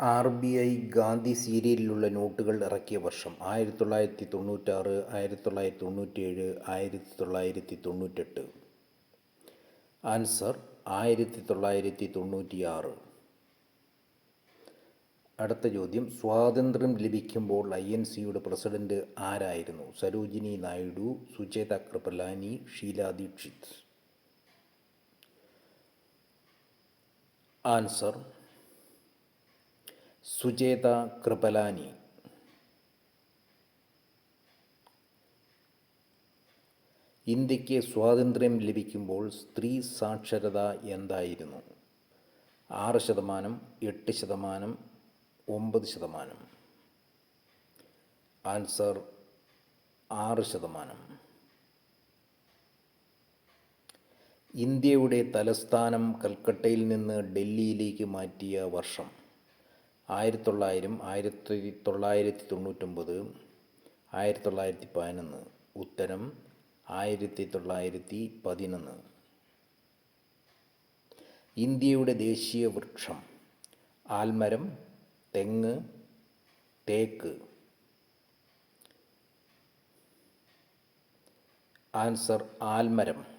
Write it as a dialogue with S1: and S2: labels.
S1: R B I Gandhi സീരിയലിലുള്ള നോട്ടുകൾ ഇറക്കിയ വർഷം ആയിരത്തി തൊള്ളായിരത്തി തൊണ്ണൂറ്റാറ് ആയിരത്തി തൊള്ളായിരത്തി തൊണ്ണൂറ്റേഴ് ആയിരത്തി തൊള്ളായിരത്തി തൊണ്ണൂറ്റെട്ട് ആൻസർ ആയിരത്തി തൊള്ളായിരത്തി തൊണ്ണൂറ്റിയാറ് അടുത്ത ചോദ്യം സ്വാതന്ത്ര്യം ലഭിക്കുമ്പോൾ ഐ എൻ സിയുടെ പ്രസിഡന്റ് ആരായിരുന്നു? സരോജിനി നായിഡു സുചേത കൃപലാനി ഷീല ദീക്ഷിത്. ആൻസർ സുചേത കൃപലാനി. ഇന്ത്യയ്ക്ക് സ്വാതന്ത്ര്യം ലഭിക്കുമ്പോൾ സ്ത്രീ സാക്ഷരത എന്തായിരുന്നു? ആറ് ശതമാനം എട്ട് ശതമാനം ഒമ്പത് ശതമാനം. ആൻസർ ആറ് ശതമാനം. ഇന്ത്യയുടെ തലസ്ഥാനം കൽക്കട്ടയിൽ നിന്ന് ഡൽഹിയിലേക്ക് മാറ്റിയ വർഷം. ആയിരത്തി തൊള്ളായിരം ആയിരത്തി തൊള്ളായിരത്തി തൊണ്ണൂറ്റൊമ്പത് ആയിരത്തി തൊള്ളായിരത്തി പതിനൊന്ന് ഉത്തരം ആയിരത്തി തൊള്ളായിരത്തി പതിനൊന്ന് ഇന്ത്യയുടെ ദേശീയ വൃക്ഷം. ആൽമരം തെങ്ങ് തേക്ക്. ആൻസർ ആൽമരം.